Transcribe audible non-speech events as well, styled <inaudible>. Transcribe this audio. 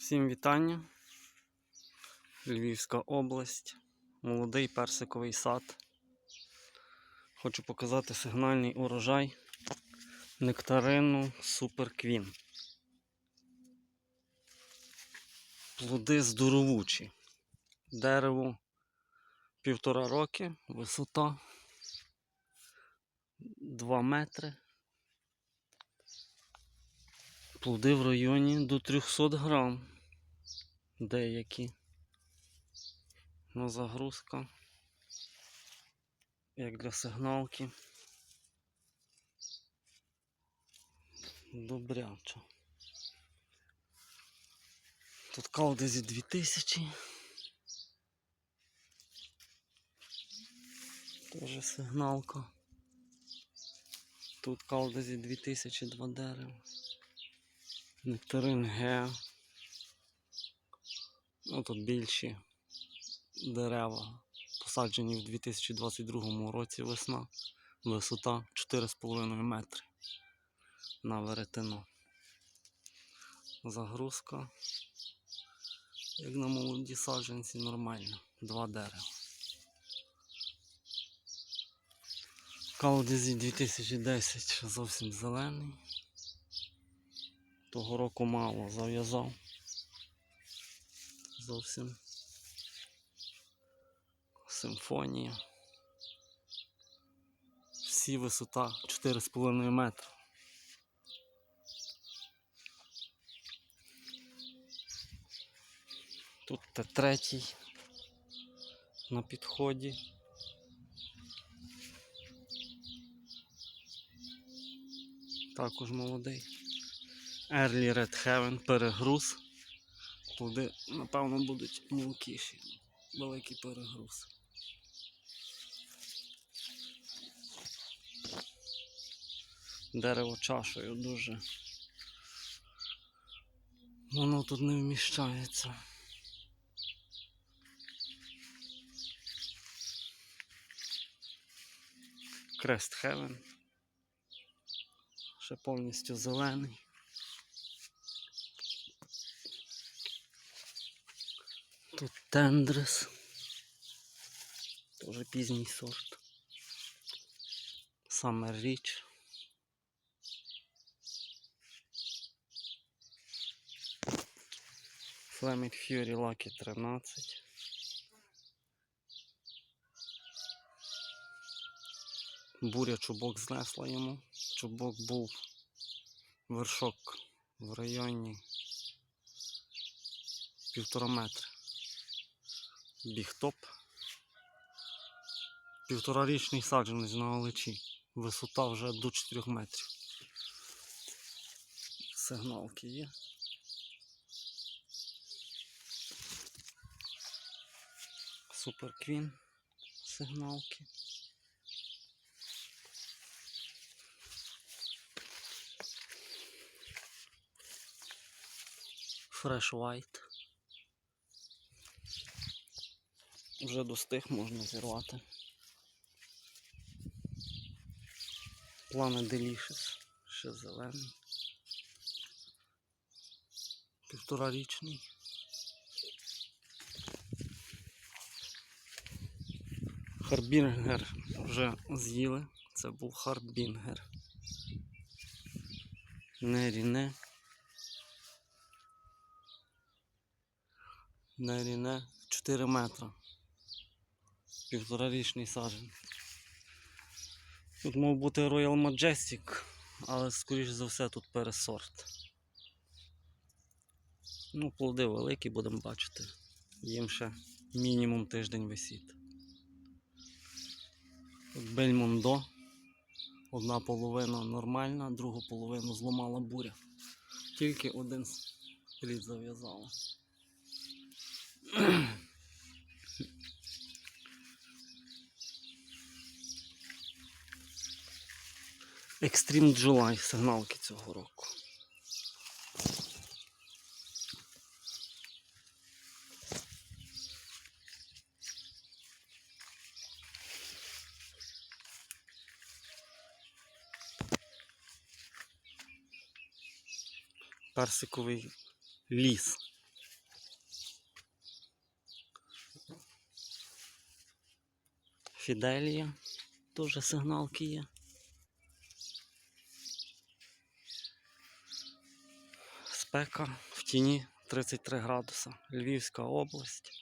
Всім вітання. Львівська область. Молодий персиковий сад. Хочу показати сигнальний урожай нектарину Супер Квін. Плоди здоровучі. Дерево півтора роки, висота 2 метри. Плоди в районі до 300 грам. Деякі. Ну, загрузка. Як для сигналки. Добрячо. Тут калди зі 2000. Тоже сигналка. Тут калда зі 2000 два дерева. Нектарин Г. Ну, тут більші дерева. Посаджені в 2022 році весна. Висота 4,5 метри на веретено. Загрузка. Як на молоді саджанці, нормально. Два дерева. Калдезі 2010 зовсім зелений. Того року мало зав'язав. Зовсім. Симфонія. Всі висота 4,5 метра. Тут Т третій на підході. Також молодий. Early Red Heaven, перегруз. Плоди, напевно, будуть мілкіші. Великий перегруз. Дерево чашею дуже. Воно тут не вміщається. Крест Хевен. Ще повністю зелений. Тут тендрес. Тоже пізній сорт. Summer Rich. Flaming Fury Lucky 13. Буря чубок знесла йому. Чубок був вершок в районі півтора метра. Бігтоп. Півторарічний саджанець на олечі. Висота вже до 4 метрів. Сигналки є. Супер Квін. Сигналки. Fresh White. Вже достиг можна зірвати. Плани Delicious, ще зелений. Півторарічний. Харбінгер вже з'їли. Це був Харбінгер. Не ріне. Не ріне 4 метра. Півторарічний саджан. Тут мав бути Royal Majestic, але скоріш за все тут пересорт. Ну, плоди великі, будемо бачити. Їм ще мінімум тиждень висіти. Тут Бельмондо. Одна половина нормальна, другу половину зламала буря. Тільки один плід зав'язала. <clears throat> Екстрім Джулай сигналки цього року. Персиковий ліс. Фіделія, теж сигналки є. Спека в тіні 33 градуса. Львівська область.